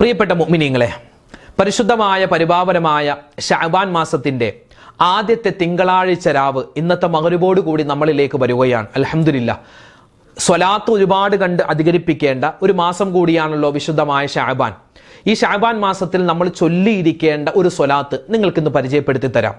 പ്രിയപ്പെട്ട മുഅ്മിനീങ്ങളെ പരിശുദ്ധമായ പരിപാവനമായ ഷാബാൻ മാസത്തിന്റെ ആദ്യത്തെ തിങ്കളാഴ്ച രാവ് ഇന്നത്തെ മകരുവോട് കൂടി നമ്മളിലേക്ക് വരികയാണ്. അലഹമില്ല സ്വലാത്ത് ഒരുപാട് കണ്ട് അധികരിപ്പിക്കേണ്ട ഒരു മാസം കൂടിയാണല്ലോ വിശുദ്ധമായ ഷാബാൻ ഈ ഷാബാൻ മാസത്തിൽ നമ്മൾ ചൊല്ലിയിരിക്കേണ്ട ഒരു സ്വലാത്ത് നിങ്ങൾക്കിന്ന് പരിചയപ്പെടുത്തി തരാം.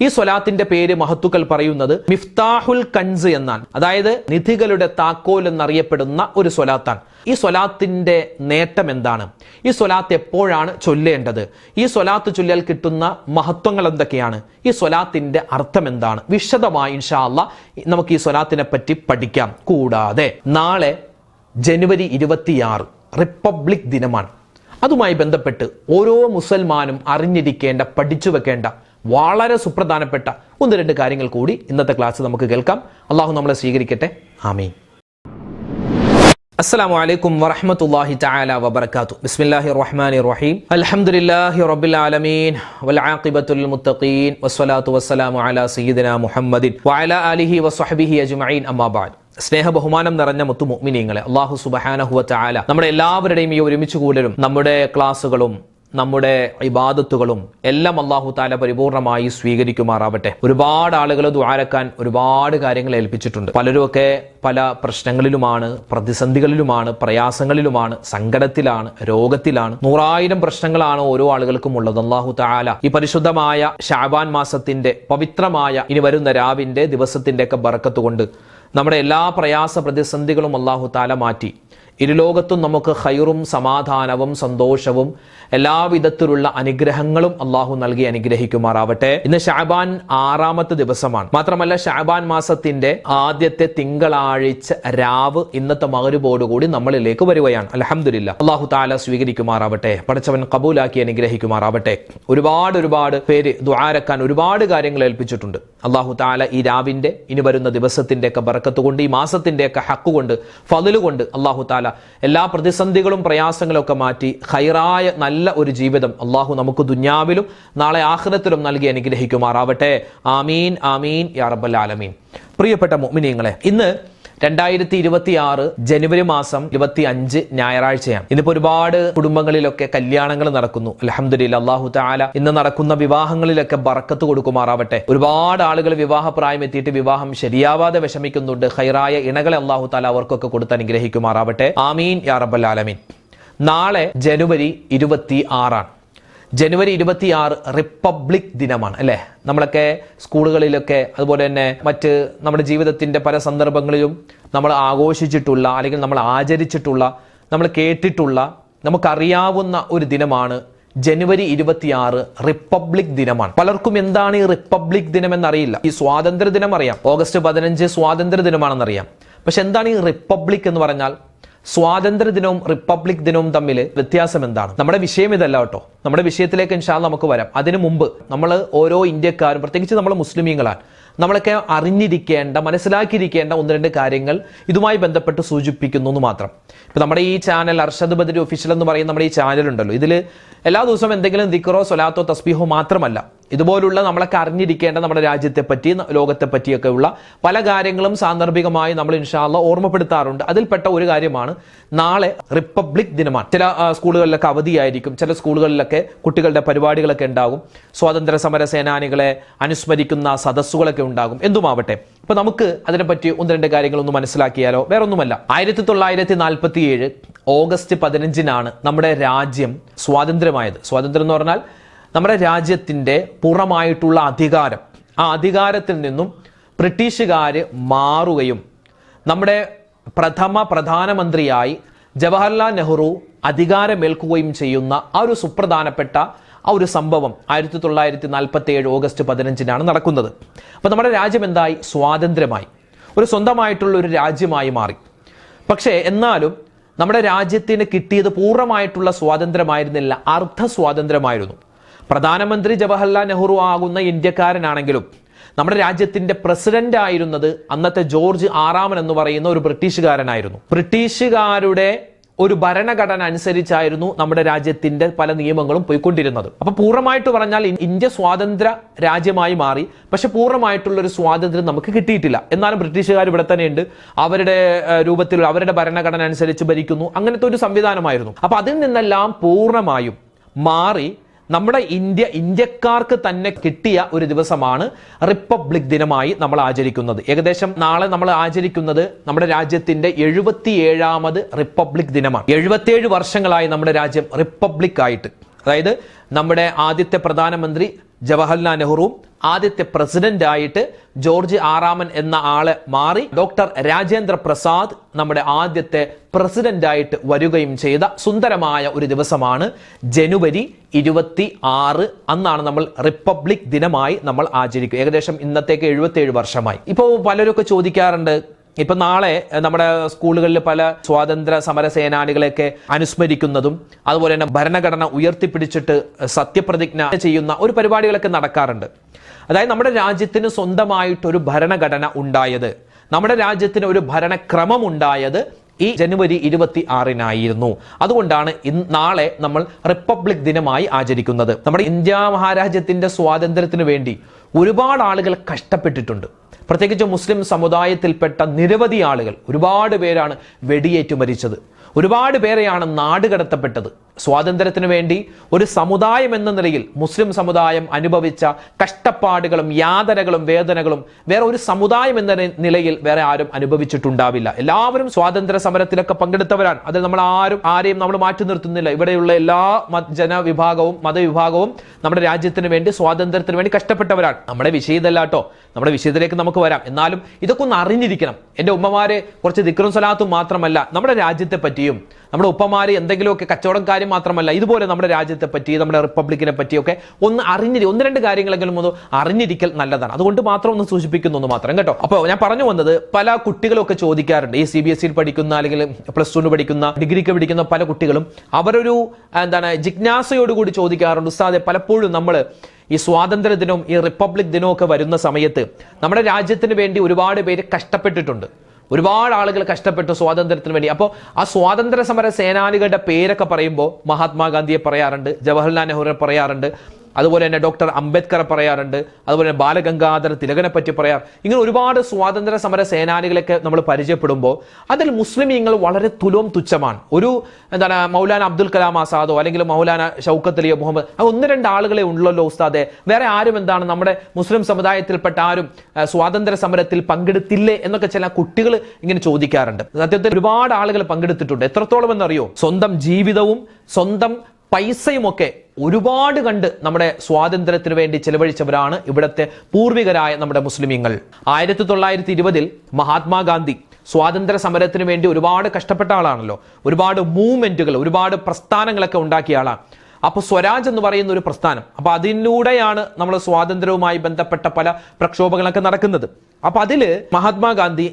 ഈ സ്വലാത്തിന്റെ പേര് മഹത്തുക്കൾ പറയുന്നത് മിഫ്താഹുൽ കൻസ് എന്നാണ്. അതായത് നിധികളുടെ താക്കോൽ എന്നറിയപ്പെടുന്ന ഒരു സ്വലാത്താണ്. ഈ സ്വലാത്തിന്റെ നേട്ടം എന്താണ്? ഈ സ്വലാത്ത് എപ്പോഴാണ് ചൊല്ലേണ്ടത്? ഈ സ്വലാത്ത് ചൊല്ലിയാൽ കിട്ടുന്ന മഹത്വങ്ങൾ എന്തൊക്കെയാണ്? ഈ സ്വലാത്തിന്റെ അർത്ഥം എന്താണ്? വിശദമായി ഇൻഷാല്ല നമുക്ക് ഈ സ്വലാത്തിനെ പറ്റി പഠിക്കാം. കൂടാതെ നാളെ ജനുവരി ഇരുപത്തിയാറ് റിപ്പബ്ലിക് ദിനമാണ്. അതുമായി ബന്ധപ്പെട്ട് ഓരോ മുസൽമാനും അറിഞ്ഞിരിക്കേണ്ട പഠിച്ചു വെക്കേണ്ട വളരെ സുപ്രധാനപ്പെട്ട ഒന്ന് രണ്ട് കാര്യങ്ങൾ കൂടി ഇന്നത്തെ ക്ലാസ് നമുക്ക് കേൾക്കാം. അള്ളാഹു നമ്മളെ സ്വീകരിക്കട്ടെ. ആമീൻ. അസ്സാം വലൈക്കും വറഹമത്തല്ലാഹി തആല വബർക്കാത്തു ബിസ്മില്ലാഹി റഹ്മാനി റഹീം അൽഹംദുലില്ലാഹി റബ്ബിൽ ആലമീൻ. വൽആഖിബത്തുൽ മുത്തഖീൻ. വസ്സലാത്തു വസ്സലാമു അലാ സയ്യിദിന മുഹമ്മദിൻ വഅലാ ആലിഹി വസ്വഹ്ബിഹി അജ്മഈൻ. അമ്മാ സ്നേഹ ബഹുമാനം നിറഞ്ഞ മുത്തു മുഅ്മിനീങ്ങളെ അല്ലാഹു സുബ്ഹാനഹു വതആല നമ്മുടെ എല്ലാവരുടെയും ഈ ഒരുമിച്ച് കൂടലും നമ്മുടെ ക്ലാസ്സുകളും നമ്മുടെ ഇബാദത്തുകളും എല്ലാം അള്ളാഹു താല പരിപൂർണമായി സ്വീകരിക്കുമാറാവട്ടെ. ഒരുപാട് ആളുകൾ ദ്വാരക്കാൻ ഒരുപാട് കാര്യങ്ങൾ ഏൽപ്പിച്ചിട്ടുണ്ട്. പലരുമൊക്കെ പല പ്രശ്നങ്ങളിലുമാണ് പ്രതിസന്ധികളിലുമാണ് പ്രയാസങ്ങളിലുമാണ് സങ്കടത്തിലാണ് രോഗത്തിലാണ്. നൂറായിരം പ്രശ്നങ്ങളാണ് ഓരോ ആളുകൾക്കും ഉള്ളത്. അള്ളാഹു താല ഈ പരിശുദ്ധമായ ഷാബാൻ മാസത്തിന്റെ പവിത്രമായ ഇനി വരുന്ന രാവിന്റെ ദിവസത്തിന്റെ ഒക്കെ ബറക്കത്ത് കൊണ്ട് നമ്മുടെ എല്ലാ പ്രയാസ പ്രതിസന്ധികളും അള്ളാഹു താല മാറ്റി. ഇരുലോകത്തും നമുക്ക് ഹൈറും സമാധാനവും സന്തോഷവും എല്ലാവിധത്തിലുള്ള അനുഗ്രഹങ്ങളും അള്ളാഹു നൽകി അനുഗ്രഹിക്കുമാറാവട്ടെ. ഇന്ന് ഷാബാൻ ആറാമത്തെ ദിവസമാണ്. മാത്രമല്ല ഷാബാൻ മാസത്തിന്റെ ആദ്യത്തെ തിങ്കളാഴ്ച രാവ് ഇന്നത്തെ മകരുപോടുകൂടി നമ്മളിലേക്ക് വരികയാണ്. അലഹമില്ല അള്ളാഹു താല സ്വീകരിക്കുമാറാവട്ടെ. പഠിച്ചവൻ കബൂലാക്കി അനുഗ്രഹിക്കുമാറാവട്ടെ. ഒരുപാട് ഒരുപാട് പേര് ദ്വാരക്കാൻ ഒരുപാട് കാര്യങ്ങൾ ഏൽപ്പിച്ചിട്ടുണ്ട്. അള്ളാഹു താല ഈ രാവിന്റെ ഇനി വരുന്ന ദിവസത്തിന്റെ ഒക്കെ ബറക്കത്ത് കൊണ്ട് ഈ മാസത്തിന്റെ ഒക്കെ ഹക്കുകൊണ്ട് ഫതിലുകൊണ്ട് കൊണ്ട് അള്ളാഹു താല എല്ലാ പ്രതിസന്ധികളും പ്രയാസങ്ങളും ഒക്കെ മാറ്റി ഹൈറായ നല്ല ഒരു ജീവിതം അള്ളാഹു നമുക്ക് ദുന്യാവിലും നാളെ ആഹ്റത്തിലും നൽകി അനുഗ്രഹിക്കുമാറാവട്ടെ. ആമീൻ ആമീൻ യാ റബ്ബൽ ആലമീൻ. പ്രിയപ്പെട്ട മുഅ്മിനീങ്ങളെ ഇന്ന് രണ്ടായിരത്തി ഇരുപത്തി ആറ് ജനുവരി മാസം ഇരുപത്തി അഞ്ച് ഞായറാഴ്ചയാണ്. ഇന്നിപ്പോ ഒരുപാട് കുടുംബങ്ങളിലൊക്കെ കല്യാണങ്ങൾ നടക്കുന്നു. അലഹമ്മദില്ല അള്ളാഹു താല ഇന്ന് നടക്കുന്ന വിവാഹങ്ങളിലൊക്കെ ബറക്കത്ത് കൊടുക്കുമാറാവട്ടെ. ഒരുപാട് ആളുകൾ വിവാഹ പ്രായം എത്തിയിട്ട് വിവാഹം ശരിയാവാതെ വിഷമിക്കുന്നുണ്ട്. ഹൈറായ ഇണകളെ അള്ളാഹു താല അവർക്കൊക്കെ കൊടുത്ത് അനുഗ്രഹിക്കുമാറാവട്ടെ. ആമീൻ യാ റബ്ബൽ ആലമീൻ. നാളെ ജനുവരി ഇരുപത്തി ആറാണ് ജനുവരി ഇരുപത്തിയാറ് റിപ്പബ്ലിക് ദിനമാണ് അല്ലേ? നമ്മളൊക്കെ സ്കൂളുകളിലൊക്കെ അതുപോലെ തന്നെ മറ്റ് നമ്മുടെ ജീവിതത്തിന്റെ പല സന്ദർഭങ്ങളിലും നമ്മൾ ആഘോഷിച്ചിട്ടുള്ള അല്ലെങ്കിൽ നമ്മൾ ആചരിച്ചിട്ടുള്ള നമ്മൾ കേട്ടിട്ടുള്ള നമുക്കറിയാവുന്ന ഒരു ദിനമാണ് ജനുവരി ഇരുപത്തിയാറ് റിപ്പബ്ലിക് ദിനമാണ്. പലർക്കും എന്താണ് ഈ റിപ്പബ്ലിക് ദിനം എന്നറിയില്ല ഈ സ്വാതന്ത്ര്യ ദിനം അറിയാം. ഓഗസ്റ്റ് പതിനഞ്ച് സ്വാതന്ത്ര്യ ദിനമാണെന്നറിയാം പക്ഷെ എന്താണ് ഈ റിപ്പബ്ലിക് എന്ന് പറഞ്ഞാൽ? സ്വാതന്ത്ര്യ ദിനവും റിപ്പബ്ലിക് ദിനവും തമ്മിൽ വ്യത്യാസം എന്താണ്? നമ്മുടെ വിഷയം ഇതല്ല കേട്ടോ. നമ്മുടെ വിഷയത്തിലേക്ക് ഇൻഷാ നമുക്ക് വരാം. അതിനു മുമ്പ് നമ്മൾ ഓരോ ഇന്ത്യക്കാരും പ്രത്യേകിച്ച് നമ്മൾ മുസ്ലിമീങ്ങളാണ് നമ്മളൊക്കെ അറിഞ്ഞിരിക്കേണ്ട മനസ്സിലാക്കിയിരിക്കേണ്ട ഒന്ന് രണ്ട് കാര്യങ്ങൾ ഇതുമായി ബന്ധപ്പെട്ട് സൂചിപ്പിക്കുന്നു എന്ന് മാത്രം. ഇപ്പൊ നമ്മുടെ ഈ ചാനൽ അർഷദ് ബദരി ഒഫീഷ്യൽ എന്ന് പറയുന്ന നമ്മുടെ ഈ ചാനൽ ഉണ്ടല്ലോ. ഇതിൽ എല്ലാ ദിവസവും എന്തെങ്കിലും ദിക്കറോ സൊലാത്തോ തസ്ബീഹോ മാത്രമല്ല. ഇതുപോലുള്ള നമ്മളൊക്കെ അറിഞ്ഞിരിക്കേണ്ട നമ്മുടെ രാജ്യത്തെ പറ്റി ലോകത്തെ പറ്റിയൊക്കെ ഉള്ള പല കാര്യങ്ങളും സാന്ദർഭികമായി നമ്മൾ ഇൻഷാല്ല ഓർമ്മപ്പെടുത്താറുണ്ട്. അതിൽപ്പെട്ട ഒരു കാര്യമാണ് നാളെ റിപ്പബ്ലിക് ദിനമാണ്. ചില സ്കൂളുകളിലൊക്കെ അവധിയായിരിക്കും. ചില സ്കൂളുകളിലൊക്കെ കുട്ടികളുടെ പരിപാടികളൊക്കെ ഉണ്ടാകും. സ്വാതന്ത്ര്യ സമര സേനാനികളെ അനുസ്മരിക്കുന്ന സദസ്സുകളൊക്കെ ഉണ്ടാകും. എന്തുമാവട്ടെ ഇപ്പൊ നമുക്ക് അതിനെപ്പറ്റി ഒന്ന് രണ്ട് കാര്യങ്ങൾ ഒന്ന് മനസ്സിലാക്കിയാലോ? വേറെ ഒന്നുമല്ല ആയിരത്തി തൊള്ളായിരത്തി നാൽപ്പത്തി ഏഴ് ഓഗസ്റ്റ് പതിനഞ്ചിനാണ് നമ്മുടെ രാജ്യം സ്വാതന്ത്ര്യമായത്. സ്വാതന്ത്ര്യം എന്ന് പറഞ്ഞാൽ നമ്മുടെ രാജ്യത്തിന്റെ പുറമായിട്ടുള്ള അധികാരം. ആ അധികാരത്തിൽ നിന്നും ബ്രിട്ടീഷുകാർ മാറുകയും നമ്മുടെ പ്രഥമ പ്രധാനമന്ത്രിയായി ജവഹർലാൽ നെഹ്റു അധികാരമേൽക്കുകയും ചെയ്യുന്ന ആ ഒരു സുപ്രധാനപ്പെട്ട ആ ഒരു സംഭവം ആയിരത്തി തൊള്ളായിരത്തി നാൽപ്പത്തി ഏഴ് ഓഗസ്റ്റ് പതിനഞ്ചിനാണ് നടക്കുന്നത്. അപ്പോൾ നമ്മുടെ രാജ്യം എന്തായി? സ്വാതന്ത്ര്യമായി. ഒരു സ്വന്തമായിട്ടുള്ള ഒരു രാജ്യമായി മാറി. പക്ഷേ എന്നാലും നമ്മുടെ രാജ്യത്തിന് കിട്ടിയത് പൂർണമായിട്ടുള്ള സ്വാതന്ത്ര്യമായിരുന്നില്ല അർദ്ധ സ്വാതന്ത്ര്യമായിരുന്നു. പ്രധാനമന്ത്രി ജവഹർലാൽ നെഹ്റു ആകുന്ന ഇന്ത്യക്കാരനാണെങ്കിലും നമ്മുടെ രാജ്യത്തിന്റെ പ്രസിഡന്റ് ആയിരുന്നത് അന്നത്തെ ജോർജ് ആറാമൻ എന്ന് പറയുന്ന ഒരു ബ്രിട്ടീഷുകാരനായിരുന്നു. ബ്രിട്ടീഷുകാരുടെ ഒരു ഭരണഘടന അനുസരിച്ചായിരുന്നു നമ്മുടെ രാജ്യത്തിന്റെ പല നിയമങ്ങളും പോയിക്കൊണ്ടിരുന്നത്. അപ്പൊ പൂർണമായിട്ട് പറഞ്ഞാൽ ഇന്ത്യ സ്വാതന്ത്ര്യ രാജ്യമായി മാറി. പക്ഷെ പൂർണമായിട്ടുള്ള ഒരു സ്വാതന്ത്ര്യം നമുക്ക് കിട്ടിയിട്ടില്ല. എന്നാലും ബ്രിട്ടീഷുകാർ ഇവിടെ തന്നെയുണ്ട്. അവരുടെ രൂപത്തിൽ അവരുടെ ഭരണഘടന അനുസരിച്ച് ഭരിക്കുന്നു. അങ്ങനത്തെ ഒരു സംവിധാനമായിരുന്നു. അപ്പൊ അതിൽ നിന്നെല്ലാം പൂർണമായും മാറി നമ്മുടെ ഇന്ത്യ ഇന്ത്യക്കാർക്ക് തന്നെ കിട്ടിയ ഒരു ദിവസമാണ് റിപ്പബ്ലിക് ദിനമായി നമ്മൾ ആചരിക്കുന്നത്. ഏകദേശം നാളെ നമ്മൾ ആചരിക്കുന്നത് നമ്മുടെ രാജ്യത്തിന്റെ എഴുപത്തിയേഴാമത് റിപ്പബ്ലിക് ദിനമാണ്. എഴുപത്തിയേഴ് വർഷങ്ങളായി നമ്മുടെ രാജ്യം റിപ്പബ്ലിക് ആയിട്ട്. അതായത് നമ്മുടെ ആദ്യത്തെ പ്രധാനമന്ത്രി ജവഹർലാൽ നെഹ്റുവും ആദ്യത്തെ പ്രസിഡന്റ് ആയിട്ട് ജോർജ് ആറാമൻ എന്ന ആൾ മാറി ഡോക്ടർ രാജേന്ദ്ര പ്രസാദ് നമ്മുടെ ആദ്യത്തെ പ്രസിഡന്റ് ആയിട്ട് വരികയും ചെയ്ത സുന്ദരമായ ഒരു ദിവസമാണ് ജനുവരി ഇരുപത്തി ആറ് അന്നാണ് നമ്മൾ റിപ്പബ്ലിക് ദിനമായി നമ്മൾ ആചരിക്കുക. ഏകദേശം ഇന്നത്തേക്ക് എഴുപത്തി വർഷമായി. ഇപ്പോൾ പലരൊക്കെ ചോദിക്കാറുണ്ട് ഇപ്പൊ നാളെ നമ്മുടെ സ്കൂളുകളിൽ പല സ്വാതന്ത്ര്യ സമര സേനാനികളെയൊക്കെ അനുസ്മരിക്കുന്നതും അതുപോലെ തന്നെ ഭരണഘടന ഉയർത്തിപ്പിടിച്ചിട്ട് സത്യപ്രതിജ്ഞ ചെയ്യുന്ന ഒരു പരിപാടികളൊക്കെ നടക്കാറുണ്ട്. അതായത് നമ്മുടെ രാജ്യത്തിന് സ്വന്തമായിട്ടൊരു ഭരണഘടന ഉണ്ടായത് നമ്മുടെ രാജ്യത്തിന് ഒരു ഭരണക്രമം ഉണ്ടായത് ഈ ജനുവരി ഇരുപത്തി ആറിനായിരുന്നു അതുകൊണ്ടാണ് ഇന്ന് നാളെ നമ്മൾ റിപ്പബ്ലിക് ദിനമായി ആചരിക്കുന്നത്. നമ്മുടെ ഇന്ത്യ മഹാരാജ്യത്തിന്റെ സ്വാതന്ത്ര്യത്തിന് വേണ്ടി ഒരുപാട് ആളുകൾ കഷ്ടപ്പെട്ടിട്ടുണ്ട്. പ്രത്യേകിച്ച് മുസ്ലിം സമുദായത്തിൽപ്പെട്ട നിരവധി ആളുകൾ ഒരുപാട് പേരാണ് വെടിയേറ്റു മരിച്ചത്. ഒരുപാട് പേരെയാണ് നാട് കടത്തപ്പെട്ടത്. സ്വാതന്ത്ര്യത്തിന് വേണ്ടി ഒരു സമുദായം എന്ന നിലയിൽ മുസ്ലിം സമുദായം അനുഭവിച്ച കഷ്ടപ്പാടുകളും യാതനകളും വേദനകളും വേറെ ഒരു സമുദായം എന്ന നിലയിൽ വേറെ ആരും അനുഭവിച്ചിട്ടുണ്ടാവില്ല. എല്ലാവരും സ്വാതന്ത്ര്യ സമരത്തിലൊക്കെ പങ്കെടുത്തവരാണ്. അതിൽ നമ്മൾ ആരും ആരെയും നമ്മൾ മാറ്റി നിർത്തുന്നില്ല. ഇവിടെയുള്ള എല്ലാ ജനവിഭാഗവും മതവിഭാഗവും നമ്മുടെ രാജ്യത്തിന് വേണ്ടി സ്വാതന്ത്ര്യത്തിന് വേണ്ടി കഷ്ടപ്പെട്ടവരാണ്. നമ്മുടെ വിഷയതല്ല കേട്ടോ നമ്മുടെ വിഷയത്തിലേക്ക് നമുക്ക് വരാം. എന്നാലും ഇതൊക്കെ ഒന്ന് അറിഞ്ഞിരിക്കണം. എന്റെ ഉമ്മമാരെ കുറച്ച് ദിക്റും സ്വലാത്തും മാത്രമല്ല നമ്മുടെ രാജ്യത്തെ പറ്റിയും നമ്മുടെ ഉപ്പമാര് എന്തെങ്കിലുമൊക്കെ കച്ചവടം കാര്യം മാത്രമല്ല ഇതുപോലെ നമ്മുടെ രാജ്യത്തെ പറ്റി നമ്മുടെ റിപ്പബ്ലിക്കിനെ പറ്റിയൊക്കെ ഒന്ന് അറിഞ്ഞിരി ഒന്ന് രണ്ട് കാര്യങ്ങളെങ്കിലും ഒന്ന് അറിഞ്ഞിരിക്കൽ നല്ലതാണ്. അതുകൊണ്ട് മാത്രം ഒന്ന് സൂചിപ്പിക്കുന്നു മാത്രം കേട്ടോ? അപ്പോൾ ഞാൻ പറഞ്ഞു വന്നത് പല കുട്ടികളൊക്കെ ചോദിക്കാറുണ്ട്. ഈ സി ബി എസ് സിയിൽ പഠിക്കുന്ന അല്ലെങ്കിൽ പ്ലസ് ടുന് പഠിക്കുന്ന ഡിഗ്രിക്ക് പഠിക്കുന്ന പല കുട്ടികളും അവരൊരു എന്താണ് ജിജ്ഞാസയോടുകൂടി ചോദിക്കാറുണ്ട്. ഉസ്താദെ പലപ്പോഴും നമ്മൾ ഈ സ്വാതന്ത്ര്യ ദിനവും ഈ റിപ്പബ്ലിക് ദിനവും ഒക്കെ വരുന്ന സമയത്ത് നമ്മുടെ രാജ്യത്തിന് വേണ്ടി ഒരുപാട് പേര് കഷ്ടപ്പെട്ടിട്ടുണ്ട്. ഒരുപാട് ആളുകൾ കഷ്ടപ്പെട്ടു സ്വാതന്ത്ര്യത്തിന് വേണ്ടി. അപ്പോൾ ആ സ്വാതന്ത്ര്യ സമര സേനാനികളുടെ പേരൊക്കെ പറയുമ്പോൾ മഹാത്മാഗാന്ധിയെ പറയാറുണ്ട് ജവഹർലാൽ നെഹ്റുവിനെ പറയാറുണ്ട്. അതുപോലെ തന്നെ ഡോക്ടർ അംബേദ്കർ പറയാറുണ്ട് അതുപോലെ തന്നെ ബാലഗംഗാധര തിലകനെ പറ്റി പറയാർ. ഇങ്ങനെ ഒരുപാട് സ്വാതന്ത്ര്യ സമര സേനാനികളൊക്കെ നമ്മൾ പരിചയപ്പെടുമ്പോൾ അതിൽ മുസ്ലിമീങ്ങൾ വളരെ തുലോം തുച്ഛമാണ്. ഒരു എന്താണ് മൗലാന അബ്ദുൽ കലാം ആസാദോ അല്ലെങ്കിൽ മൗലാന ഷൗക്കത്ത് അലിയോ മുഹമ്മദ് അത് ഒന്ന് രണ്ട് ആളുകളെ ഉള്ളല്ലോ ഉസ്താദെ. വേറെ ആരും എന്താണ് നമ്മുടെ മുസ്ലിം സമുദായത്തിൽപ്പെട്ട ആരും സ്വാതന്ത്ര്യ സമരത്തിൽ പങ്കെടുത്തില്ലേ എന്നൊക്കെ ചില കുട്ടികൾ ഇങ്ങനെ ചോദിക്കാറുണ്ട്. സത്യത്തിൽ ഒരുപാട് ആളുകൾ പങ്കെടുത്തിട്ടുണ്ട്. എത്രത്തോളം എന്നറിയോ? സ്വന്തം ജീവിതവും സ്വന്തം പൈസയുമൊക്കെ ഒരുപാട് കണ്ട് നമ്മുടെ സ്വാതന്ത്ര്യത്തിന് വേണ്ടി ചെലവഴിച്ചവരാണ് ഇവിടുത്തെ പൂർവികരായ നമ്മുടെ മുസ്ലിമീങ്ങൾ. ആയിരത്തി തൊള്ളായിരത്തി ഇരുപതിൽ മഹാത്മാഗാന്ധി സ്വാതന്ത്ര്യ സമരത്തിന് വേണ്ടി ഒരുപാട് കഷ്ടപ്പെട്ട ആളാണല്ലോ. ഒരുപാട് മൂവ്മെന്റുകൾ ഒരുപാട് പ്രസ്ഥാനങ്ങളൊക്കെ ഉണ്ടാക്കിയ ആളാണ് അപ്പോൾ സ്വരാജ് എന്ന് പറയുന്ന ഒരു പ്രസ്ഥാനം. അപ്പോൾ അതിലൂടെയാണ് നമ്മൾ സ്വാതന്ത്ര്യവുമായി ബന്ധപ്പെട്ട പല പ്രക്ഷോഭങ്ങളൊക്കെ നടക്കുന്നത്. അപ്പോൾ അതിൽ മഹാത്മാഗാന്ധി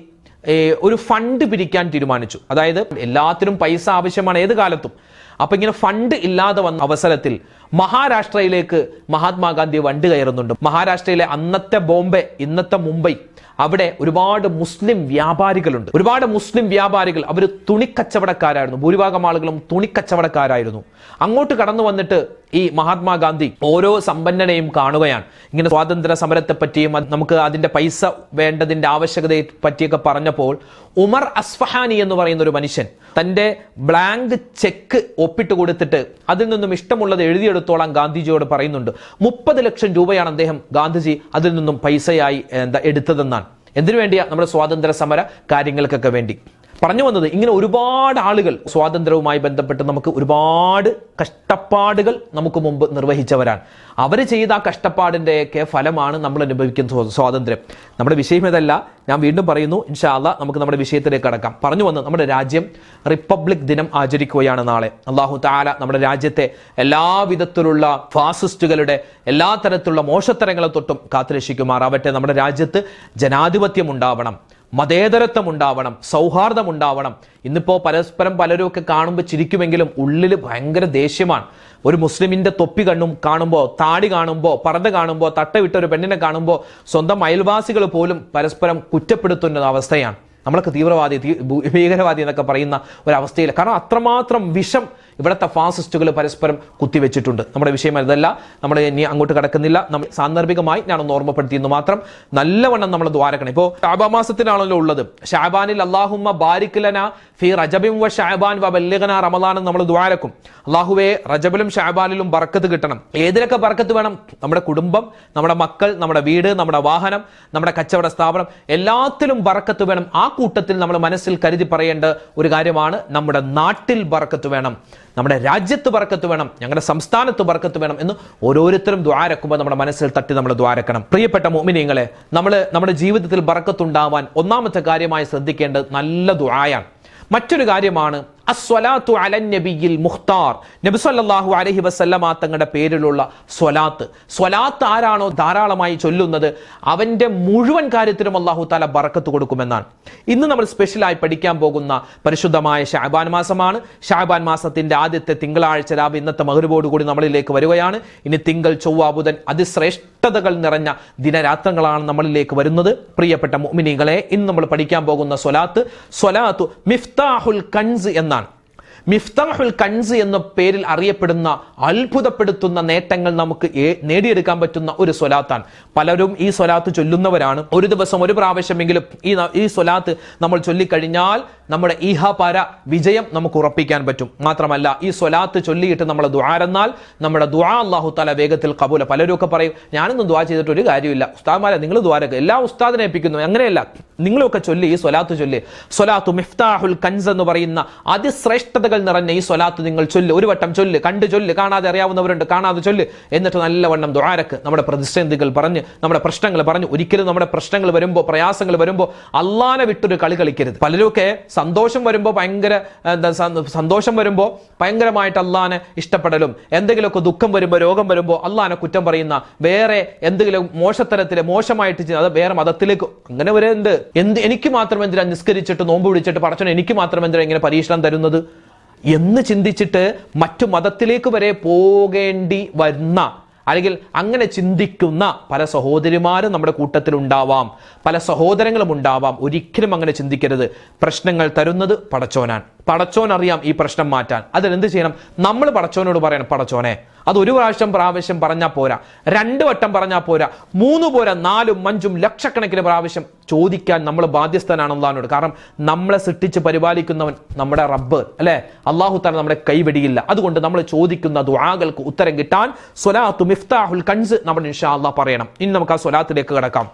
ഒരു ഫണ്ട് പിരിക്കാൻ തീരുമാനിച്ചു. അതായത് എല്ലാത്തിനും പൈസ ആവശ്യമാണ് ഏത് കാലത്തും. അപ്പൊ ഇങ്ങനെ ഫണ്ട് ഇല്ലാതെ വന്ന അവസരത്തിൽ മഹാരാഷ്ട്രയിലേക്ക് മഹാത്മാഗാന്ധി വണ്ടി കയറുന്നുണ്ട്. മഹാരാഷ്ട്രയിലെ അന്നത്തെ ബോംബെ ഇന്നത്തെ മുംബൈ അവിടെ ഒരുപാട് മുസ്ലിം വ്യാപാരികളുണ്ട്. ഒരുപാട് മുസ്ലിം വ്യാപാരികൾ അവർ തുണിക്കച്ചവടക്കാരായിരുന്നു. ഭൂരിഭാഗം ആളുകളും തുണിക്കച്ചവടക്കാരായിരുന്നു. അങ്ങോട്ട് കടന്നു വന്നിട്ട് ഈ മഹാത്മാഗാന്ധി ഓരോ സമ്പന്നനെയും കാണുകയാണ്. ഇങ്ങനെ സ്വാതന്ത്ര്യ സമരത്തെ പറ്റിയും നമുക്ക് അതിന്റെ പൈസ വേണ്ടതിന്റെ ആവശ്യകതയെ പറ്റിയൊക്കെ പറഞ്ഞപ്പോൾ ഉമർ അസ്ഫഹാനി എന്ന് പറയുന്ന ഒരു മനുഷ്യൻ തന്റെ ബ്ലാങ്ക് ചെക്ക് ഒപ്പിട്ട് കൊടുത്തിട്ട് അതിൽ നിന്നും ഇഷ്ടമുള്ളത് എഴുതിയെടുത്തോളാം ഗാന്ധിജിയോട് പറയുന്നുണ്ട് മുപ്പത് ലക്ഷം രൂപയാണ് അദ്ദേഹം ഗാന്ധിജി അതിൽ നിന്നും പൈസയായി എന്താ എടുത്തതെന്നാണ്. എന്തിനു വേണ്ടിയാ നമ്മുടെ സ്വാതന്ത്ര്യ സമര കാര്യങ്ങൾക്കൊക്കെ വേണ്ടി? പറഞ്ഞു വന്നത് ഇങ്ങനെ ഒരുപാട് ആളുകൾ സ്വാതന്ത്ര്യവുമായി ബന്ധപ്പെട്ട് നമുക്ക് ഒരുപാട് കഷ്ടപ്പാടുകൾ നമുക്ക് മുമ്പ് നിർവഹിച്ചവരാണ്. അവർ ചെയ്ത ആ കഷ്ടപ്പാടിന്റെയൊക്കെ ഫലമാണ് നമ്മൾ അനുഭവിക്കുന്ന സ്വാതന്ത്ര്യം. നമ്മുടെ വിഷയം ഇതല്ല. ഞാൻ വീണ്ടും പറയുന്നു ഇൻഷാല്ല നമുക്ക് നമ്മുടെ വിഷയത്തിലേക്ക് കടക്കാം. പറഞ്ഞു വന്ന് നമ്മുടെ രാജ്യം റിപ്പബ്ലിക് ദിനം ആചരിക്കുകയാണ് നാളെ. അള്ളാഹു താല നമ്മുടെ രാജ്യത്തെ എല്ലാവിധത്തിലുള്ള ഫാസിസ്റ്റുകളുടെ എല്ലാ തരത്തിലുള്ള മോശത്തരങ്ങളെ തൊട്ടും കാത്തുരക്ഷിക്കുമാറാവട്ടെ. നമ്മുടെ രാജ്യത്ത് ജനാധിപത്യം ഉണ്ടാവണം. മതേതരത്വം ഉണ്ടാവണം സൗഹാർദ്ദം ഉണ്ടാവണം ഇന്നിപ്പോ പരസ്പരം പലരും ഒക്കെ കാണുമ്പോൾ ചിരിക്കുമെങ്കിലും ഉള്ളിൽ ഭയങ്കര ദേഷ്യമാണ്. ഒരു മുസ്ലിമിന്റെ തൊപ്പി കണ്ണും കാണുമ്പോൾ താടി കാണുമ്പോൾ പറത കാണുമ്പോൾ തട്ട വിട്ട ഒരു പെണ്ണിനെ കാണുമ്പോൾ സ്വന്തം അയൽവാസികൾ പോലും പരസ്പരം കുറ്റപ്പെടുത്തുന്ന അവസ്ഥയാണ്. നമ്മളൊക്കെ തീവ്രവാദി ഭീകരവാദി എന്നൊക്കെ പറയുന്ന ഒരവസ്ഥയിൽ കാരണം അത്രമാത്രം വിഷം ഇവിടുത്തെ ഫാസിസ്റ്റുകൾ പരസ്പരം കുത്തിവെച്ചിട്ടുണ്ട്. നമ്മുടെ വിഷയം അതല്ല നമ്മൾ ഇനി അങ്ങോട്ട് കടക്കുന്നില്ല. നമ്മൾ സാന്ദർഭികമായി ഞാനൊന്ന് ഓർമ്മപ്പെടുത്തിയെന്ന് മാത്രം നല്ലവണ്ണം നമ്മൾ ദ്വാരക്കണം. ഇപ്പോൾ ഷാബാമാസത്തിനാണല്ലോ ഉള്ളത്. ഷാബാനിൽ അള്ളാഹുമ്മ ബാരിക്കലന ഫി റജബിം വ ഷാബാൻ വ ബല്ലിഗന റമദാൻ നമ്മൾ ദ്വാരക്കും. അള്ളാഹുവെ റജബിലും ഷാബാനിലും ബർക്കത്ത് കിട്ടണം. ഏതിലൊക്കെ ബർക്കത്ത് വേണം? നമ്മുടെ കുടുംബം നമ്മുടെ മക്കൾ നമ്മുടെ വീട് നമ്മുടെ വാഹനം നമ്മുടെ കച്ചവട സ്ഥാപനം. എല്ലാത്തിലും ബർക്കത്ത് വേണം. ആ കൂട്ടത്തിൽ നമ്മൾ മനസ്സിൽ കരുതി പറയേണ്ട ഒരു കാര്യമാണ് നമ്മുടെ നാട്ടിൽ ബർക്കത്ത് വേണം. നമ്മുടെ രാജ്യത്ത് ബർക്കത്ത് വേണം ഞങ്ങളുടെ സംസ്ഥാനത്ത് ബർക്കത്ത് വേണം എന്ന് ഓരോരുത്തരും ദ്വാരക്കുമ്പോൾ നമ്മുടെ മനസ്സിൽ തട്ടി നമ്മൾ ദ്വാരക്കണം പ്രിയപ്പെട്ട മോമിനിയങ്ങളെ നമ്മൾ നമ്മുടെ ജീവിതത്തിൽ പറക്കത്തുണ്ടാവാൻ ഒന്നാമത്തെ കാര്യമായി ശ്രദ്ധിക്കേണ്ടത് നല്ല ദ്വായാണ്. മറ്റൊരു കാര്യമാണ് അസ്വലാത്തു അലൻ നബിയിൽ മുഖ്താർ. നബി സല്ലല്ലാഹു അലൈഹി വസല്ലമ തങ്ങളുടെ പേരിലുള്ള സ്വലാത്ത്. സ്വലാത്ത് ആരാണോ ധാരാളമായി ചൊല്ലുന്നത് അവന്റെ മുഴുവൻ കാര്യത്തിലും അള്ളാഹു താല ബറക്കത്ത് കൊടുക്കുമെന്നാണ്. ഇന്ന് നമ്മൾ സ്പെഷ്യലായി പഠിക്കാൻ പോകുന്ന പരിശുദ്ധമായ ഷാബാൻ മാസമാണ്. ഷാബാൻ മാസത്തിന്റെ ആദ്യത്തെ തിങ്കളാഴ്ച രാവ് ഇന്നത്തെ മകരുവോട് കൂടി നമ്മളിലേക്ക് വരികയാണ്. ഇനി തിങ്കൾ ചൊവ്വ ബുധൻ അതിശ്രേഷ്ഠതകൾ നിറഞ്ഞ ദിനരാത്രങ്ങളാണ് നമ്മളിലേക്ക് വരുന്നത്. പ്രിയപ്പെട്ട മുമിനികളെ ഇന്ന് നമ്മൾ പഠിക്കാൻ പോകുന്ന സ്വലാത്ത് സ്വലാത്തു മിഫ്താഹുൽ കൻസ് എന്നാണ്. മിഫ്താഹുൽ കൻസ് എന്ന പേരിൽ അറിയപ്പെടുന്ന അത്ഭുതപ്പെടുത്തുന്ന നേട്ടങ്ങൾ നമുക്ക് നേടിയെടുക്കാൻ പറ്റുന്ന ഒരു സ്വലാത്താണ്. പലരും ഈ സ്വലാത്ത് ചൊല്ലുന്നവരാണ്. ഒരു ദിവസം ഒരു പ്രാവശ്യമെങ്കിലും ഈ ഈ സ്വലാത്ത് നമ്മൾ ചൊല്ലിക്കഴിഞ്ഞാൽ നമ്മുടെ ഈഹ പാര വിജയം നമുക്ക് ഉറപ്പിക്കാൻ പറ്റും. മാത്രമല്ല ഈ സ്വലാത്ത് ചൊല്ലിയിട്ട് നമ്മൾ ദ്വാരെന്നാൽ നമ്മുടെ ദ്വാ അള്ളാഹു താല വേഗത്തിൽ കബൂല. പലരും ഒക്കെ പറയും ഞാനൊന്നും ദ്വാ ചെയ്തിട്ട് ഒരു കാര്യമില്ല. ഉസ്താദ്മാരെ നിങ്ങൾ ദ്വാരക്ക് എല്ലാ ഉസ്താദിനെ ഏൽപ്പിക്കുന്നു. അങ്ങനെയല്ല നിങ്ങളൊക്കെ ചൊല്ലി ഈ സ്വലാത്ത് ചൊല്ലി. സ്വലാത്തു മിഫ്താഹുൽ കൻസ് എന്ന് പറയുന്ന അതിശ്രേഷ്ഠതകൾ നിറഞ്ഞ ഈ സ്വലാത്ത് നിങ്ങൾ ചൊല്ല്. ഒരു വട്ടം ചൊല്ല്. കണ്ട് ചൊല്ല്. കാണാതെ അറിയാവുന്നവരുണ്ട്. കാണാതെ ചൊല്ല്. എന്നിട്ട് നല്ലവണ്ണം ദ്വാരക്ക് നമ്മുടെ പ്രതിസന്ധികൾ പറഞ്ഞ് നമ്മുടെ പ്രശ്നങ്ങൾ പറഞ്ഞ് ഒരിക്കലും നമ്മുടെ പ്രശ്നങ്ങൾ വരുമ്പോൾ പ്രയാസങ്ങൾ വരുമ്പോൾ അള്ളാനെ വിട്ടൊരു കളി കളിക്കരുത്. പലരുമൊക്കെ സന്തോഷം വരുമ്പോൾ ഭയങ്കര സന്തോഷം വരുമ്പോൾ ഭയങ്കരമായിട്ട് അള്ളാനെ ഇഷ്ടപ്പെടലും. എന്തെങ്കിലുമൊക്കെ ദുഃഖം വരുമ്പോൾ രോഗം വരുമ്പോൾ അള്ളാനെ കുറ്റം പറയുന്ന വേറെ എന്തെങ്കിലും മോശത്തരത്തിൽ മോശമായിട്ട് അത് വേറെ മതത്തിലേക്ക് അങ്ങനെ വരെ എന്ത്? എന്ത് എനിക്ക് മാത്രം എന്തിനാ നിസ്കരിച്ചിട്ട് നോമ്പ് പിടിച്ചിട്ട് പറച്ചോ എനിക്ക് മാത്രം എന്തിനാ ഇങ്ങനെ പരീക്ഷണം തരുന്നത്? എന്ന് ചിന്തിച്ചിട്ട് മറ്റു മതത്തിലേക്ക് വരെ പോകേണ്ടി വരുന്ന അല്ലെങ്കിൽ അങ്ങനെ ചിന്തിക്കുന്ന പല സഹോദരിമാരും നമ്മുടെ കൂട്ടത്തിൽ ഉണ്ടാവാം പല സഹോദരങ്ങളും ഉണ്ടാവാം. ഒരിക്കലും അങ്ങനെ ചിന്തിക്കരുത്. പ്രശ്നങ്ങൾ തരുന്നത് പടച്ചോനാണ്. പടച്ചോൻ അറിയാം ഈ പ്രശ്നം മാറ്റാൻ. അതിനെന്ത് ചെയ്യണം? നമ്മൾ പടച്ചോനോട് പറയണം പടച്ചോനെ അത് ഒരു പ്രാവശ്യം പ്രാവശ്യം പറഞ്ഞാൽ പോരാ. രണ്ട് വട്ടം പറഞ്ഞാൽ പോരാ. മൂന്ന് പോരാ നാലും അഞ്ചും ലക്ഷക്കണക്കിന് പ്രാവശ്യം ചോദിക്കാൻ നമ്മൾ ബാധ്യസ്ഥനാണ് അള്ളാഹിനോട് കാരണം നമ്മളെ സൃഷ്ടിച്ച് പരിപാലിക്കുന്നവൻ നമ്മുടെ റബ്ബ് അല്ലെ? അള്ളാഹു താല നമ്മുടെ കൈവെടിയില്ല. അതുകൊണ്ട് നമ്മൾ ചോദിക്കുന്ന ദുആകൾക്ക് ഉത്തരം കിട്ടാൻ സ്വലാത്തു മിഫ്താഹുൽ കൻസ് നമ്മൾ ഇൻഷാ അള്ളാഹ് പറയണം. ഇനി നമുക്ക് ആ സ്വലാത്തിലേക്ക് കിടക്കാം.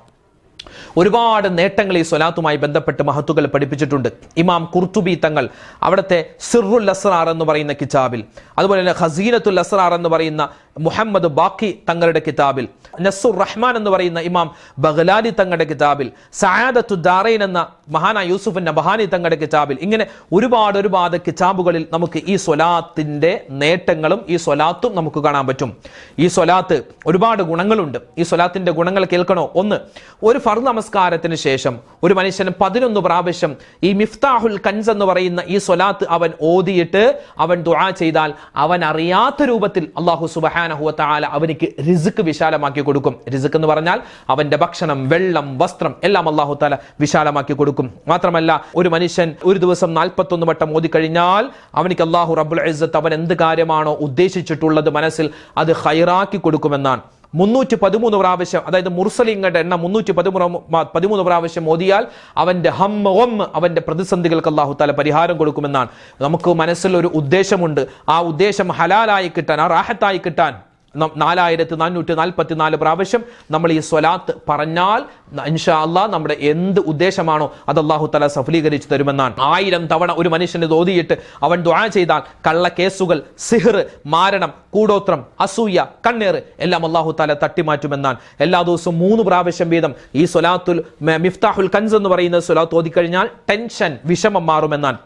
ഒരുപാട് നേട്ടങ്ങൾ ഈ സ്വലാത്തുമായി ബന്ധപ്പെട്ട് മഹത്തുകൾ പഠിപ്പിച്ചിട്ടുണ്ട്. ഇമാം കുർത്തുബി തങ്ങൾ അവിടുത്തെ സിറുൽ അസ്റാർ എന്ന് പറയുന്ന കിതാബിൽ അതുപോലെ തന്നെ ഹസീനത്തുൽ അസ്റാർ എന്ന് പറയുന്ന മുഹമ്മദ് ബാക്കി തങ്ങളുടെ കിതാബിൽ നസുർ റഹ്മാൻ എന്ന് പറയുന്ന ഇമാം ബഗ്ലാലി തങ്ങളുടെ കിതാബിൽ സയാദത്തു ദാറൈൻ എന്ന മഹാന യൂസുഫ് നബഹാനി തങ്ങളുടെ കിതാബിൽ ഇങ്ങനെ ഒരുപാട് ഒരുപാട് കിതാബുകളിൽ നമുക്ക് ഈ സ്വലാത്തിന്റെ നേട്ടങ്ങളും ഈ സ്വലാത്തും നമുക്ക് കാണാൻ പറ്റും. ഈ സ്വലാത്ത് ഒരുപാട് ഗുണങ്ങളുണ്ട്. ഈ സ്വലാത്തിന്റെ ഗുണങ്ങൾ കേൾക്കണോ? ഒന്ന് ഒരു ഫർ നമസ്കാരത്തിന് ശേഷം ഒരു മനുഷ്യൻ പതിനൊന്ന് പ്രാവശ്യം ഈ മിഫ്താഹുൽ കൻസ് എന്ന് പറയുന്ന ഈ സ്വലാത്ത് അവൻ ഓതിയിട്ട് അവൻ ദുആ ചെയ്താൽ അവൻ അറിയാത്ത രൂപത്തിൽ അള്ളാഹു സുബഹാനഹുവത്താല അവനിക്ക് റിസ്ക് വിശാലമാക്കി കൊടുക്കും. റിസ്ക് എന്ന് പറഞ്ഞാൽ അവന്റെ ഭക്ഷണം വെള്ളം വസ്ത്രം എല്ലാം അള്ളാഹു താല വിശാലമാക്കി കൊടുക്കും. മാത്രമല്ല ഒരു മനുഷ്യൻ ഒരു ദിവസം നാൽപ്പത്തൊന്ന് വട്ടം ഓതി കഴിഞ്ഞാൽ അവനിക്ക് അള്ളാഹു റബ്ബുൽ ഇസ്സത്ത് അവൻ എന്ത് കാര്യമാണോ ഉദ്ദേശിച്ചിട്ടുള്ളത് മനസ്സിൽ അത് ഹൈറാക്കി കൊടുക്കുമെന്നാണ്. മുന്നൂറ്റി പതിമൂന്ന് പ്രാവശ്യം അതായത് മുർസലിങ്ങളുടെ എണ്ണം മുന്നൂറ്റി പതിമൂന്ന് പതിമൂന്ന് പ്രാവശ്യം ഓതിയാൽ അവന്റെ ഹം ഒം അവന്റെ പ്രതിസന്ധികൾക്ക് അള്ളാഹു താല പരിഹാരം കൊടുക്കുമെന്നാണ്. നമുക്ക് മനസ്സിൽ ഒരു ഉദ്ദേശമുണ്ട്. ആ ഉദ്ദേശം ഹലാലായി കിട്ടാൻ ആ റാഹത്തായി കിട്ടാൻ നാലായിരത്തി നാനൂറ്റി നാൽപ്പത്തി നാല് പ്രാവശ്യം നമ്മൾ ഈ സ്വലാത്ത് പറഞ്ഞാൽ ഇൻഷാ അള്ളാഹ് നമ്മുടെ എന്ത് ഉദ്ദേശമാണോ അത് അള്ളാഹു തല സഫലീകരിച്ചു തരുമെന്നാണ്. ആയിരം തവണ ഒരു മനുഷ്യന് തോതിയിട്ട് അവൻ ദ്വാ ചെയ്താൽ കള്ള കേസുകൾ സിഹർ മാരണം കൂടോത്രം അസൂയ കണ്ണേറ് എല്ലാം അള്ളാഹു താല തട്ടിമാറ്റുമെന്നാണ്. എല്ലാ ദിവസവും മൂന്ന് പ്രാവശ്യം വീതം ഈ സ്വലാത്തുൽ മിഫ്താഹുൽ കൻസ് എന്ന് പറയുന്ന സ്വലാത്ത് ഓതിക്കഴിഞ്ഞാൽ ടെൻഷൻ വിഷമം മാറുമെന്നാണ്.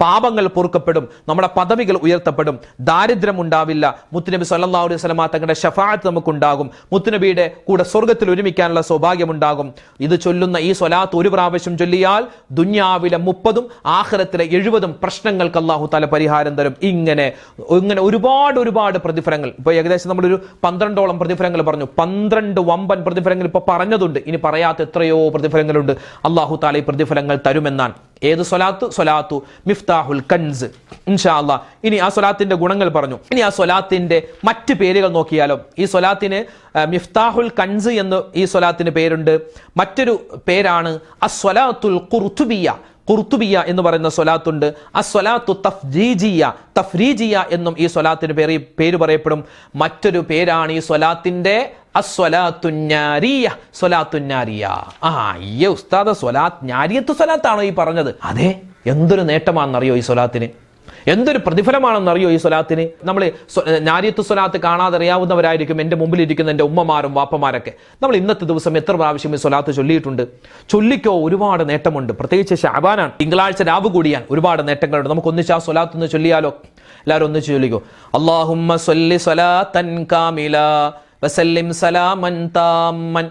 പാപങ്ങൾ പൊറുക്കപ്പെടും നമ്മുടെ പദവികൾ ഉയർത്തപ്പെടും ദാരിദ്ര്യം ഉണ്ടാവില്ല. മുത്തുനബി സല്ലാ അലൈഹി വസല്ലമ തങ്ങളുടെ ഷഫാത്ത് നമുക്കുണ്ടാകും. മുത്തുനബിയുടെ കൂടെ സ്വർഗത്തിൽ ഒരുമിക്കാനുള്ള സൗഭാഗ്യമുണ്ടാകും. ഇത് ചൊല്ലുന്ന ഈ സ്വലാത്ത് ഒരു പ്രാവശ്യം ചൊല്ലിയാൽ ദുന്യാവിലെ മുപ്പതും ആഖിറത്തിലെ എഴുപതും പ്രശ്നങ്ങൾക്ക് അള്ളാഹു താല പരിഹാരം തരും. ഇങ്ങനെ ഇങ്ങനെ ഒരുപാട് ഒരുപാട് പ്രതിഫലങ്ങൾ. ഇപ്പൊ ഏകദേശം നമ്മളൊരു പന്ത്രണ്ടോളം പ്രതിഫലങ്ങൾ പറഞ്ഞു. പന്ത്രണ്ട് വമ്പൻ പ്രതിഫലങ്ങൾ ഇപ്പൊ പറഞ്ഞതുണ്ട്. ഇനി പറയാത്ത എത്രയോ പ്രതിഫലങ്ങളുണ്ട്. അള്ളാഹു താല ഈ പ്രതിഫലങ്ങൾ തരുമെന്നാണ്. ഏത് സ്വലാത്ത്? സ്വലാത്തു മിഫ്താഹുൽ കൻസ്. ഇൻഷാല്ല ഇനി ആ സ്വലാത്തിന്റെ ഗുണങ്ങൾ പറഞ്ഞു. ഇനി ആ സ്വലാത്തിന്റെ മറ്റ് പേരുകൾ നോക്കിയാലോ? ഈ സ്വലാത്തിന് മിഫ്താഹുൽ കൻസ് എന്ന് ഈ സ്വലാത്തിന് പേരുണ്ട്. മറ്റൊരു പേരാണ് അസ്വലാത്തുൽ ഖുർത്തുബിയ ഖുർത്തുബിയ എന്ന് പറയുന്ന സ്വലാത്തുണ്ട്. ആ സ്വലാത്തു തഫ്ജീജിയ തഫ്രീജിയ എന്നും ഈ സ്വലാത്തിന് പേര് പേര് പറയപ്പെടും. മറ്റൊരു പേരാണ് ഈ ആ അയ്യ ഉസ്താദ സ്വലാത്ത് ഞാരിയത്ത് സ്വലാത്താണോ ഈ പറഞ്ഞത്? അതെ എന്തൊരു നേട്ടമാണെന്നറിയോ ഈ സ്വലാത്തിന്? എന്തൊരു പ്രതിഫലമാണെന്നറിയോ ഈ സ്വലാത്തിന്? നമ്മൾ ഞാരിയത്ത് സ്വലാത്ത് കാണാതെ അറിയാവുന്നവരായിരിക്കും എന്റെ മുമ്പിലിരിക്കുന്ന എന്റെ ഉമ്മമാരും വാപ്പമാരൊക്കെ. നമ്മൾ ഇന്നത്തെ ദിവസം എത്ര പ്രാവശ്യം ഈ സ്വലാത്ത് ചൊല്ലിയിട്ടുണ്ട്? ചൊല്ലിക്കോ ഒരുപാട് നേട്ടമുണ്ട്. പ്രത്യേകിച്ച് ഷാബാനാണ് തിങ്കളാഴ്ച രാവ് കൂടിയാൻ ഒരുപാട് നേട്ടങ്ങളുണ്ട്. നമുക്ക് ഒന്നിച്ച് ആ സ്വലാത്ത് ഒന്ന് ചൊല്ലിയാലോ? എല്ലാവരും ഒന്നിച്ച് ചൊല്ലിക്കോ. അള്ളാഹുമ്മ സ്വല്ലി സ്വലാത്തൻ കാമില വസല്ലിം സലാമൻ താമൻ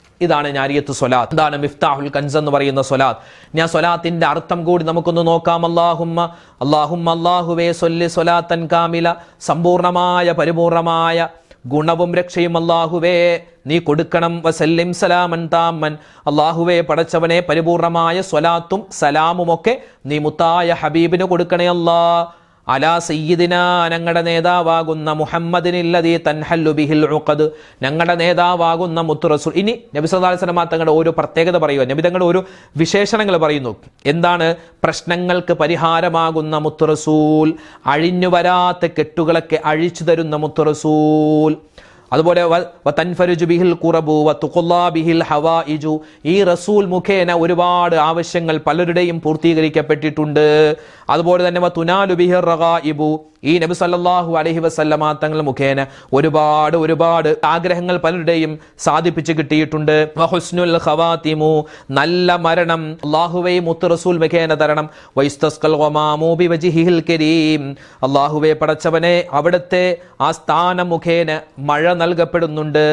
ഇതാണ് ഞാരിയത്ത് സൊലാത്ത് ഇതാണ് മിഫ്താഹുൽ കൻസ് എന്ന് പറയുന്ന സൊലാത്ത് ഞാൻ സൊലാത്തിന്റെ അർത്ഥം കൂടി നമുക്കൊന്ന് നോക്കാം. അള്ളാഹുമ്മ അള്ളാഹുമ്മ അള്ളാഹുവേ സൊല്ലി സൊലാത്തൻ കാമില. സമ്പൂർണമായ പരിപൂർണമായ ഗുണവും രക്ഷയും അള്ളാഹുവേ നീ കൊടുക്കണം. വസല്ലിം സലാമൻ താമൻ അള്ളാഹുവേ പടച്ചവനെ പരിപൂർണമായ സ്വലാത്തും സലാമുമൊക്കെ നീ മുത്തായ ഹബീബിന് കൊടുക്കണേ അല്ലാ അലാ സയ്യിദിന ഞങ്ങളുടെ നേതാവാകുന്ന മുഹമ്മദിനില്ലതീ തൻഹല്ലു ബിഹിൽ ഉഖദ്. ഞങ്ങളുടെ നേതാവാകുന്ന മുത്തു റസൂൽ. ഇനി നബി അലൈഹി വസല്ലമ തങ്ങളുടെ ഓരോ പ്രത്യേകത പറയുക നബി തങ്ങളുടെ ഓരോ വിശേഷണങ്ങൾ പറയുന്നു. എന്താണ്? പ്രശ്നങ്ങൾക്ക് പരിഹാരമാകുന്ന മുത്തു റസൂൽ അഴിഞ്ഞു വരാത്ത കെട്ടുകളൊക്കെ അഴിച്ചു തരുന്ന മുത്തു റസൂൽ. അതുപോലെ വതൻഫരുജു ബിഹിൽ ഖുറബു വതുഖുല്ലാ ബിഹിൽ ഹവായിജു. ഈ റസൂൽ മുഖേന ഒരുപാട് ആവശ്യങ്ങൾ പലരുടെയും പൂർത്തീകരിക്കപ്പെട്ടിട്ടുണ്ട്. അതുപോലെ തന്നെ വതുനാലു ബിഹിർ റഗായിബു. ഈ നബി സല്ലാഹു അലഹി വസല്ലമ തങ്ങൾ മുഖേന ഒരുപാട് ഒരുപാട് ആഗ്രഹങ്ങൾ പലരുടെയും സാധിപ്പിച്ചു കിട്ടിയിട്ടുണ്ട്. വഹുസ്നുൽ ഖവാതിമു. നല്ല മരണം അല്ലാഹുവേ മുത്ത് റസൂൽ മുഖേന തരണം. വൈസ്തസ്കൽ ഗമാമു ബിവജിഹിൽ കരീം. അല്ലാഹുവേ പടച്ചവനെ അവിടുത്തെ ആ സ്ഥാനം മുഖേന മഴ നൽകപ്പെടുന്നുണ്ട്.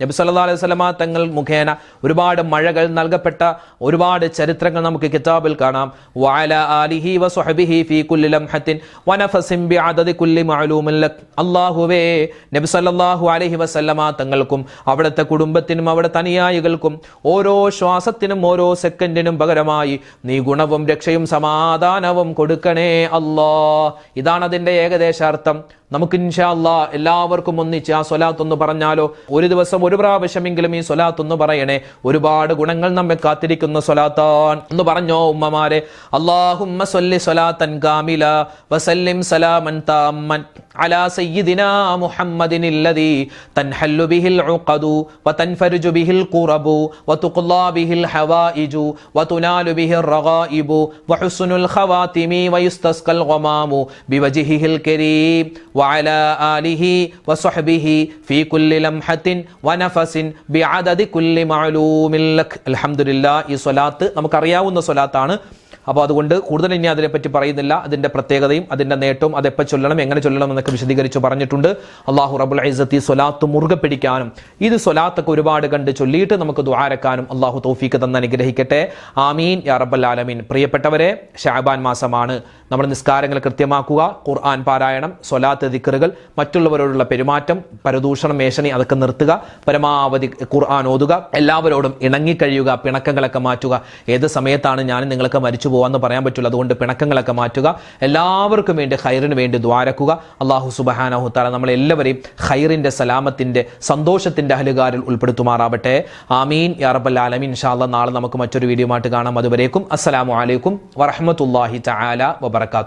നബി സല്ലല്ലാഹു അലൈഹി സ്വലമ തങ്ങൾ മുഖേന ഒരുപാട് മഴകൾ നൽകപ്പെട്ട ഒരുപാട് ചരിത്രങ്ങൾ നമുക്ക് കിതാബിൽ കാണാം. ആലിഹി കുല്ലി അല്ലാഹുവേ നബി സല്ലല്ലാഹു അലൈഹി വസല്ലമ തങ്ങൾക്കും അവിടുത്തെ കുടുംബത്തിനും അവിടെ തനിയായികൾക്കും ഓരോ ശ്വാസത്തിനും ഓരോ സെക്കൻഡിനും പകരമായി നീ ഗുണവും രക്ഷയും സമാധാനവും കൊടുക്കണേ അല്ലാ ഇതാണ് അതിന്റെ ഏകദേശാർത്ഥം നമുക്ക് ഇൻഷാല്ല എല്ലാവർക്കും ഒന്നിച്ച് ആ സ്വലാത്തൊന്ന് പറഞ്ഞാലോ. ഒരു ദിവസം ഒരു പ്രാവശ്യമെങ്കിലും ഈ സ്വലാത്തൊന്ന് പറയണേ. ഒരുപാട് ഗുണങ്ങൾ നമ്മെ കാത്തിരിക്കുന്ന സ്വലാത്താൻ. എന്ന് പറഞ്ഞോ ഉമ്മമാരെ. അള്ളാഹുമ്മ കാമില വസല്ലിം സലാമൻ അലാ തൻഹല്ലു ബിഹിൽ ഉഖദു ബിഹിൽ വതുനാലു ബിഹിർ റഗായിബു ഖവാതിമി കരീം. وعلى آله وصحبه في كل لمحة ونفس بعدد كل معلوم لك الحمد لله ഈ സ്വലാത്ത് നമുക്കറിയാവുന്ന സ്വലാത്താണ് അപ്പോൾ അതുകൊണ്ട് കൂടുതൽ ഇനി അതിനെപ്പറ്റി പറയുന്നില്ല. അതിന്റെ പ്രത്യേകതയും അതിന്റെ നേട്ടവും അതെപ്പോൾ ചൊല്ലണം എങ്ങനെ ചൊല്ലണം എന്നൊക്കെ വിശദീകരിച്ച് പറഞ്ഞിട്ടുണ്ട്. അള്ളാഹു റബുൽ ഐസത്തി സ്വലാത്ത് മുറുകെ പിടിക്കാനും ഇത് സ്വലാത്തൊക്കെ ഒരുപാട് കണ്ട് ചൊല്ലിയിട്ട് നമുക്ക് ദ്വാരക്കാനും അള്ളാഹു തൗഫീക്ക് തന്ന് അനുഗ്രഹിക്കട്ടെ. ആമീൻ. യാ റബ്ബൽ ആലമീൻ. പ്രിയപ്പെട്ടവരെ ഷാബാൻ മാസമാണ്. നമ്മൾ നിസ്കാരങ്ങൾ കൃത്യമാക്കുക ഖുർആൻ പാരായണം സ്വലാത്ത് ദിക്കറുകൾ മറ്റുള്ളവരോടുള്ള പെരുമാറ്റം പരദൂഷണം മേശനി അതൊക്കെ നിർത്തുക പരമാവധി ഖുർആൻ ഓതുക എല്ലാവരോടും ഇണങ്ങിക്കഴിയുക പിണക്കങ്ങളൊക്കെ മാറ്റുക. ഏത് സമയത്താണ് ഞാൻ നിങ്ങൾക്ക് മരിച്ചു പോകാമെന്ന് പറയാൻ പറ്റില്ല. അതുകൊണ്ട് പിണക്കങ്ങളൊക്കെ മാറ്റുക. എല്ലാവർക്കും വേണ്ടി ഹൈറിന് വേണ്ടി ദ്വാരക്കുക അള്ളാഹു സുബഹാനഹു താല നമ്മളെല്ലാവരെയും ഹൈറിന്റെ സലാമത്തിന്റെ സന്തോഷത്തിന്റെ അഹലുകാരിൽ ഉൾപ്പെടുത്തുമാറാവട്ടെ. ആമീൻ. യാ റബ്ബൽ ആലമീൻ. ഇൻഷാല്ല നാളെ നമുക്ക് മറ്റൊരു വീഡിയോ ആയിട്ട് കാണാം. അതുവരേക്കും അസ്സലാമു അലൈക്കും വറഹ്മത്തുള്ളാഹി തആല വബറകാത്തു